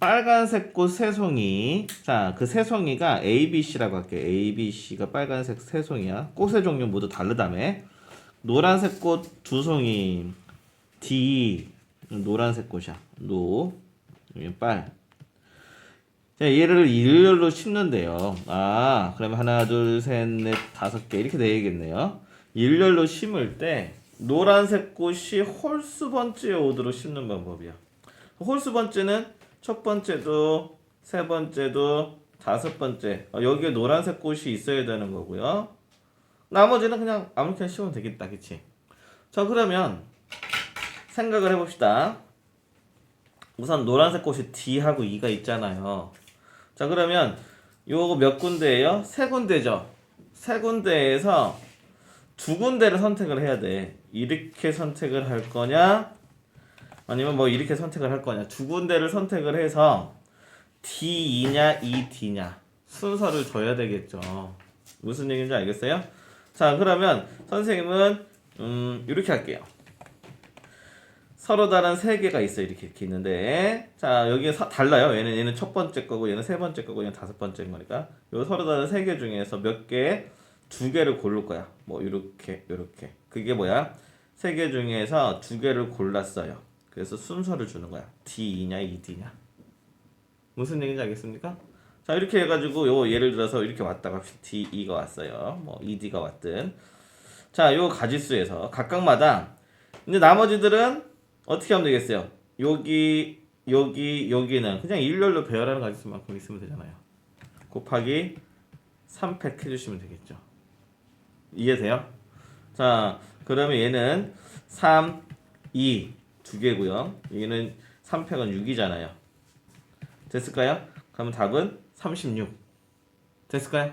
빨간색 꽃 새송이. 자, 그 새송이가 A, B, C라고 할게요. A, B, C가 빨간색 새송이야. 꽃의 종류 모두 다르다며. 노란색 꽃 두 송이. D. 노란색 꽃이야. 노. 빨. 자, 얘를 일렬로 심는데요. 아, 그러면 하나, 둘, 셋, 넷, 다섯 개 이렇게 되겠네요. 일렬로 심을 때 노란색 꽃이 홀수 번째에 오도록 심는 방법이야. 홀수 번째는 첫 번째도 세 번째도 다섯 번째 어, 여기에 노란색 꽃이 있어야 되는 거고요. 나머지는 그냥 아무렇게나 심으면 되겠다, 그치? 자, 그러면 생각을 해봅시다. 우선 노란색 꽃이 D하고 E가 있잖아요. 자, 그러면 요거 몇 군데예요? 세 군데죠. 세 군데에서 두 군데를 선택을 해야 돼. 이렇게 선택을 할 거냐? 아니면 뭐 이렇게 선택을 할 거냐? 두 군데를 선택을 해서 D2냐, ED냐 순서를 줘야 되겠죠. 무슨 얘기인지 알겠어요? 자, 그러면 선생님은 음, 이렇게 할게요. 서로 다른 세 개가 있어 이렇게 이렇게 있는데. 자 여기에 사- 달라요. 얘는 얘는 첫 번째 거고 얘는 세 번째 거고 얘는 다섯 번째인 거니까. 요 서로 다른 세 개 중에서 몇 개? 두 개를 고를 거야. 뭐 이렇게 이렇게. 그게 뭐야? 세 개 중에서 두 개를 골랐어요 그래서 순서를 주는 거야 D2냐 ED냐 무슨 얘기인지 알겠습니까? 자 이렇게 해가지고 요 예를 들어서 이렇게 왔다 갑시다 D2가 왔어요 뭐 ED가 왔든 자요 가지수에서 각각마다 이제 나머지들은 어떻게 하면 되겠어요? 여기 여기 여기는 그냥 일렬로 배열하는 가지수만큼 있으면 되잖아요. 곱하기 3팩 해주시면 되겠죠. 이해돼요? 자 그러면 얘는 3, 2 두 개고요. 얘는 3팩은 6이잖아요. 됐을까요? 그러면 답은 36. 됐을까요?